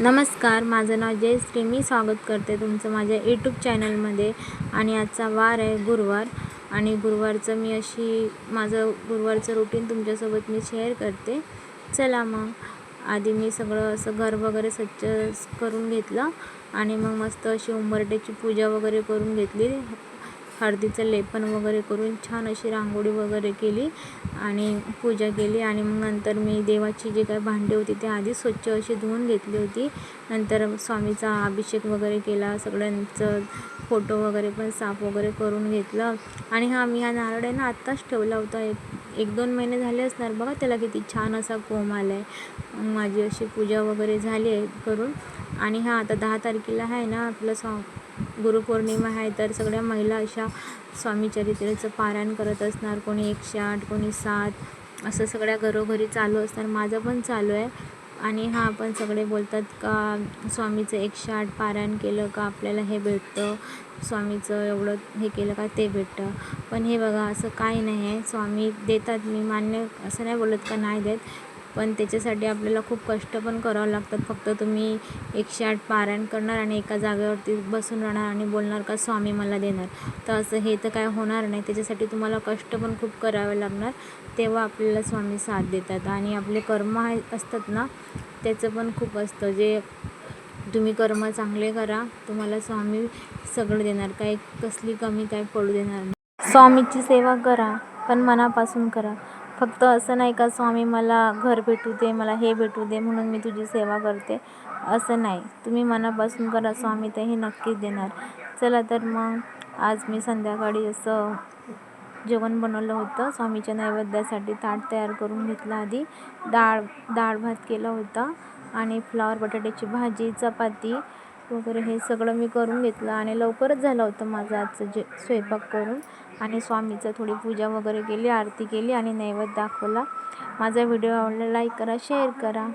नमस्कार माझं नाव जयश्री. मी स्वागत करते तुमचं माझ्या यूट्यूब चॅनलमध्ये आणि आजचा वार आहे गुरुवार. आणि गुरुवारचं मी अशी माझं गुरुवारचं रुटीन तुमच्यासोबत मी शेअर करते. चला मग. आधी मी सगळं असं घर वगैरे स्वच्छ करून घेतलं. आणि मग मस्त अशी उंबरट्याची पूजा वगैरे करून घेतली. हळदीचं लेपन वगैरे करून छान अशी रांगोळी वगैरे केली आणि पूजा केली. आणि मग नंतर मी देवाची जी काय भांडी होती ते आधी स्वच्छ अशी धुवून घेतली होती. नंतर स्वामीचा अभिषेक वगैरे केला. सगळ्यांचं फोटो वगैरे पण साफ वगैरे करून घेतलं. आणि हा मी हा नारळ आहे ना आत्ताच ठेवला होता. एक एक दोन महिने झाले असणार. बघा त्याला किती छान असा कोंब आला आहे माझी अशी पूजा वगैरे झाली आहे करून. आणि हा आता दहा तारखेला आहे ना आपलं स्वा गुरुपौर्णिमा आहे तर सगळ्या महिला अशा स्वामी चरित्रेचं पारायण करत असणार. कोणी एकशे आठ कोणी सात असं सगळ्या घरोघरी चालू असणार. माझं पण चालू आहे. आणि हा आपण सगळे बोलतात का स्वामीचं एकशे आठ पारायण केलं का आपल्याला हे भेटतं? स्वामीचं एवढं हे केलं का ते भेटतं? पण हे बघा असं काही नाही आहे. स्वामी देतात मी मान्य असं नाही बोलत का नाही देत. पण त्याच्यासाठी आपल्याला खूप कष्ट पण करावं लागतात. फक्त तुम्ही एकशे आठ पारायण करणार आणि एका जागेवरती बसून राहणार आणि बोलणार का स्वामी मला देणार. तर असं हे तर काय होणार नाही. त्याच्यासाठी तुम्हाला कष्ट पण खूप करावे लागणार. तेव्हा आपल्याला स्वामी साथ देतात. आणि आपले कर्म असतात ना त्याचं पण खूप असतं. जे तुम्ही कर्म चांगले करा तुम्हाला स्वामी सगळं देणार. काय कसली कमी काय पडू देणार नाही. स्वामीची सेवा करा पण मनापासून करा. फक्त असं नाही का स्वामी मला घर भेटू दे मला हे भेटू दे म्हणून मी तुझी सेवा करते. असं नाही. तुम्ही मनापासून करा स्वामी तर हे नक्कीच देणार. चला तर मग आज मी संध्याकाळी असं जेवण बनवलं होतं. स्वामीच्या नैवेद्यासाठी ताट तयार करून घेतलं आधी. डाळ डाळ भात केला होता. आणि फ्लावर बटाट्याची भाजी चपाती वगैरे हे सगळं मी करून घेतलं आणि लवकरच झालं होतं माझं आजचं जे स्वयंपाक करून. आणि स्वामीचं थोडी पूजा वगैरे केली आरती केली आणि नैवेद्य दाखवला. माझा व्हिडिओ आवडला लाईक करा शेअर करा.